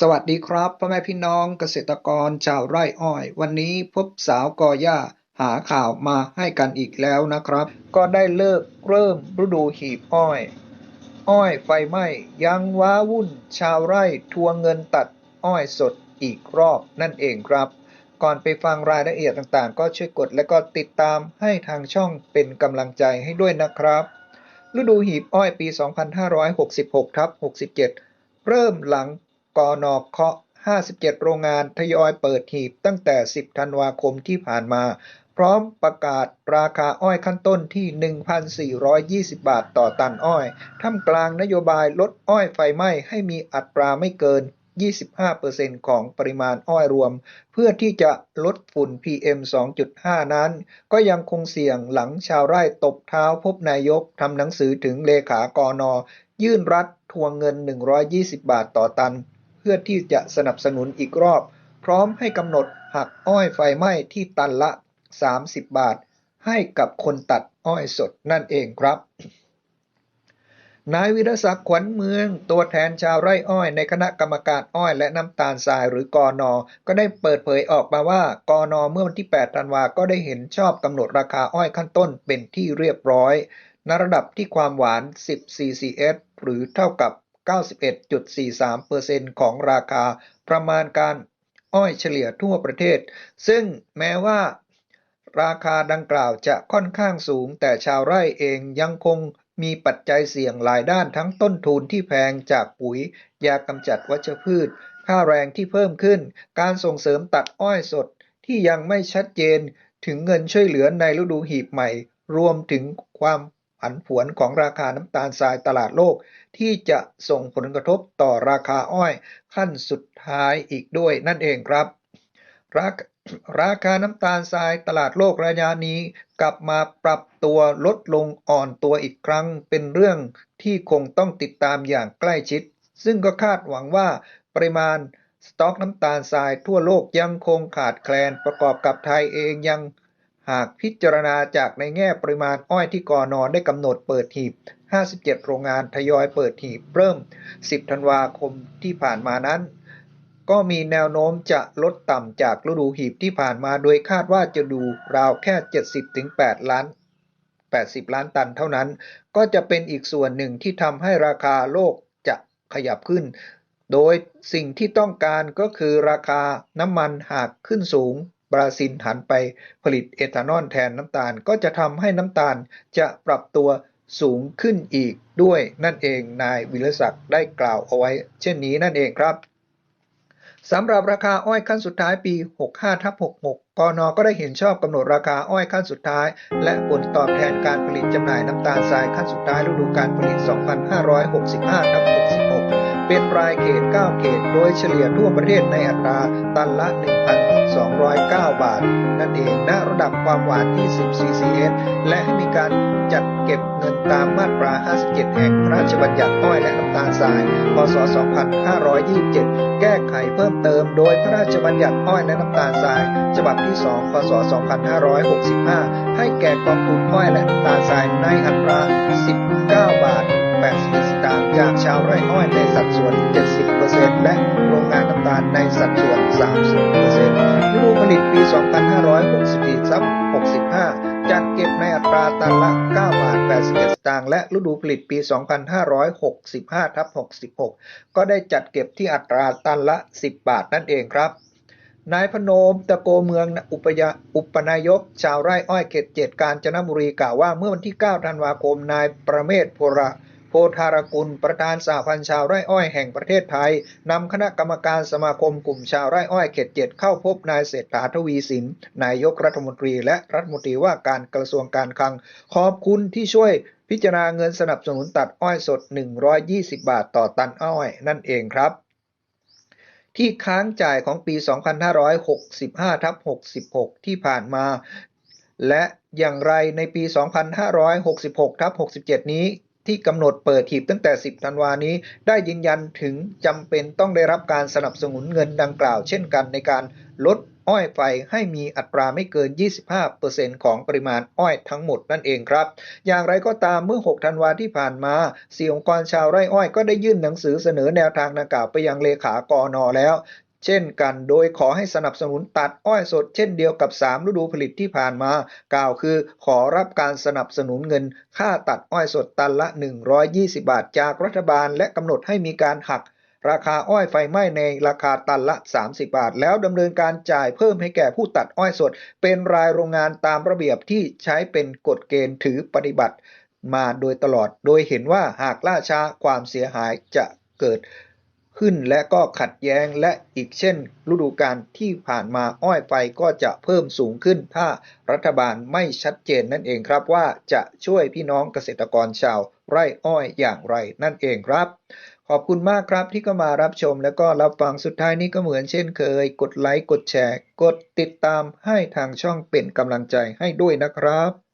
สวัสดีครับพ่อแม่พี่น้องเกษตรกรชาวไร่อ้อย วันนี้พบสาวกอหญ้าหาข่าวมาให้กันอีกแล้วนะครับ ก็ได้เลิกเริ่มฤดูหีบอ้อย อ้อยไฟไหม้ยังว้าวุ่น ชาวไร่ทวงเงินตัดอ้อยสดอีกรอบนั่นเองครับ ก่อนไปฟังรายละเอียดต่างๆ ก็ช่วยกดและก็ติดตามให้ทางช่องเป็นกำลังใจให้ด้วยนะครับ ฤดูหีบอ้อยปี 2566ทับ67 เริ่มหลัง กอนอเคาะ 57 โรงงานทยอยเปิดหีบตั้งแต่ 10 ธันวาคมที่ผ่านมา พร้อมประกาศราคาอ้อยขั้นต้นที่ 1,420 บาทต่อตันอ้อยท่ามกลางนโยบายลดอ้อยไฟไหม้ให้มีอัตราไม่เกิน 25%ของปริมาณอ้อยรวม เพื่อที่จะลดฝุ่น PM 2.5 นั้น ก็ยังคงเสี่ยงหลังชาวไร่ตบเท้าพบนายกทำหนังสือถึงเลขากอนอยื่นรัฐทวงเงิน 120 บาทต่อตัน พื่อที่จะสนับสนุนอีกรอบ พร้อมให้กำหนดหักอ้อยไฟไหม้ที่ตันละ 30 บาท ให้กับคนตัดอ้อยสดนั่นเองครับ นายวิรศักดิ์ขวัญเมือง ตัวแทนชาวไร่อ้อยในคณะกรรมการอ้อยและน้ำตาลทรายหรือกอนอก็ได้เปิดเผยออกมาว่ากอนอเมื่อวันที่ 8 ธันวาก็ได้เห็นชอบกำหนดราคาอ้อยขั้นต้นเป็นที่เรียบร้อยณระดับที่ความหวาน 10 CCS หรือเท่ากับ 91.43%ของราคาประมาณการอ้อยเฉลี่ยทั่วประเทศ ซึ่งแม้ว่าราคาดังกล่าวจะค่อนข้างสูง แต่ชาวไร่เองยังคงมีปัจจัยเสี่ยงหลายด้านทั้งต้นทุนที่แพงจากปุ๋ย ยากำจัดวัชพืช ค่าแรงที่เพิ่มขึ้น การส่งเสริมตัดอ้อยสดที่ยังไม่ชัดเจน ถึงเงินช่วยเหลือในฤดูหีบใหม่ รวมถึงความ ผันผวนของราคาน้ำตาลทรายตลาดโลก ที่จะส่งผลกระทบต่อราคาอ้อยขั้นสุดท้ายอีกด้วยนั่นเองครับราราคาน้ำตาลทรายตลาดโลกระยะนี้กลับมาปรับตัวลดลงอ่อนตัวอีกครั้ง เป็นเรื่องที่คงต้องติดตามอย่างใกล้ชิด ซึ่งก็คาดหวังว่าปริมาณสต็อกน้ำตาลทรายทั่วโลกยังคงขาดแคลนประกอบกับไทยเองยัง หากพิจารณาจากในแง่ปริมาณอ้อยที่กอนอได้กำหนดเปิดหีบ 57 โรงงานทยอยเปิดหีบเริ่ม 10 ธันวาคมที่ผ่านมานั้น ก็มีแนวโน้มจะลดต่ำจากฤดูหีบที่ผ่านมาโดยคาดว่าจะดูราวแค่ 70-8 ล้าน 80 ล้านตันเท่านั้น ก็จะเป็นอีกส่วนหนึ่งที่ทำให้ราคาโลกจะขยับขึ้น โดยสิ่งที่ต้องการก็คือราคาน้ำมันหากขึ้นสูง บราซิลหันไปผลิตเอทานอลแทนน้ำตาล ก็จะทำให้น้ำตาลจะปรับตัวสูงขึ้นอีกด้วยนั่นเองนายวิรศักดิ์ได้กล่าวเอาไว้ เช่นนี้นั่นเองครับสำหรับราคาอ้อยขั้นสุดท้ายปี 65ทับ66กนก็ได้เห็นชอบกำหนดราคาอ้อยขั้นสุดท้าย และผลตอบแทนการผลิตจำหน่ายน้ำตาลทรายขั้นสุดท้ายฤดูการผลิต 2565ทับ66 เป็นรายเขต 9 เขต โดยเฉลี่ยทั่วประเทศในอัตราตันละ 1,000 209 บาท นั่นเองณระดับความหวานที่10 CCS และให้มีการจัดเก็บเงินตามมาตรา 57 แห่งพระราชบัญญัติอ้อยและน้ำตาลทราย พศ 2527 แก้ไขเพิ่มเติมโดยพระราชบัญญัติอ้อยและน้ำตาลทราย ฉบับที่ 2 พศ 2565 ให้แก่กองทุนอ้อยและน้ำตาลทรายในอัตรา 19 บาท80สตางค์จากชาวไร่อ้อยในสัดส่วน 70%และโรงงานน้ำตาลในสัดส่วน 30% 2561ซับ65 จัดเก็บในอัตราตันละ 9 บาท 81 สตางค์ และฤดูผลิตปี 2565ทับ66 ก็ได้จัดเก็บที่อัตราตันละ 10 บาทนั่นเองครับ นายพนมตะโกเมืองอุปยอุปนายก ชาวไร่อ้อยเขตเจ็ดกาญจนบุรีกล่าวว่าเมื่อวันที่ 9 ธันวาคม นายประเมศพร โพธารกุล ประธานสหพันธ์ชาวไร่อ้อยแห่งประเทศไทยนำคณะกรรมการสมาคมกลุ่มชาวไร่อ้อยเขตเจ็ดเข้าพบนายเศรษฐาทวีสิน นายกรัฐมนตรี และรัฐมนตรีว่าการกระทรวงการคลัง ขอบคุณที่ช่วยพิจารณาเงินสนับสนุนตัดอ้อยสด 120 บาทต่อตันอ้อย นั่นเองครับ ที่ค้างจ่ายของปี 2565ทับ66 ที่ผ่านมา และอย่างไรในปี 2566ทับ67 นี้ ที่กำหนดเปิดหีบตั้งแต่ 10 ธันวานี้ ได้ยืนยันถึงจำเป็นต้องได้รับการสนับสนุนเงินดังกล่าว เช่นกันในการลดอ้อยไฟให้มีอัตราไม่เกิน 25%ของปริมาณอ้อยทั้งหมดนั่นเองครับ อย่างไรก็ตามเมื่อ 6 ธันวาที่ผ่านมาสี่องค์กรชาวไร่อ้อยก็ได้ยื่นหนังสือเสนอแนวทางดังกล่าวไปยังเลขากอนอแล้ว เช่นกัน โดยขอให้สนับสนุนตัดอ้อยสดเช่นเดียวกับ 3 ฤดูผลิตที่ผ่านมา กล่าวคือ ขอรับการสนับสนุนเงิน ค่าตัดอ้อยสดตันละ 120 บาทจากรัฐบาล และกำหนดให้มีการหักราคาอ้อยไฟไหม้ในราคาตันละ 30 บาท แล้วดำเนินการจ่ายเพิ่มให้แก่ผู้ตัดอ้อยสด เป็นรายโรงงานตามระเบียบที่ใช้เป็นกฎเกณฑ์ถือปฏิบัติ มาโดยตลอด โดยเห็นว่าหากล่าช้าความเสียหายจะเกิด ขึ้นและก็ขัดแย้งและอีกเช่น ฤดูกาลที่ผ่านมาอ้อยไฟก็จะเพิ่มสูงขึ้น ถ้ารัฐบาลไม่ชัดเจนนั่นเองครับว่าจะช่วยพี่น้องเกษตรกรชาวไร่อ้อยอย่างไรนั่นเองครับ ขอบคุณมากครับที่เข้ามารับชมแล้วก็รับฟังสุดท้ายนี้ก็เหมือนเช่นเคย กดไลค์กดแชร์ กดติดตามให้ทางช่องเป็นกำลังใจให้ด้วยนะครับ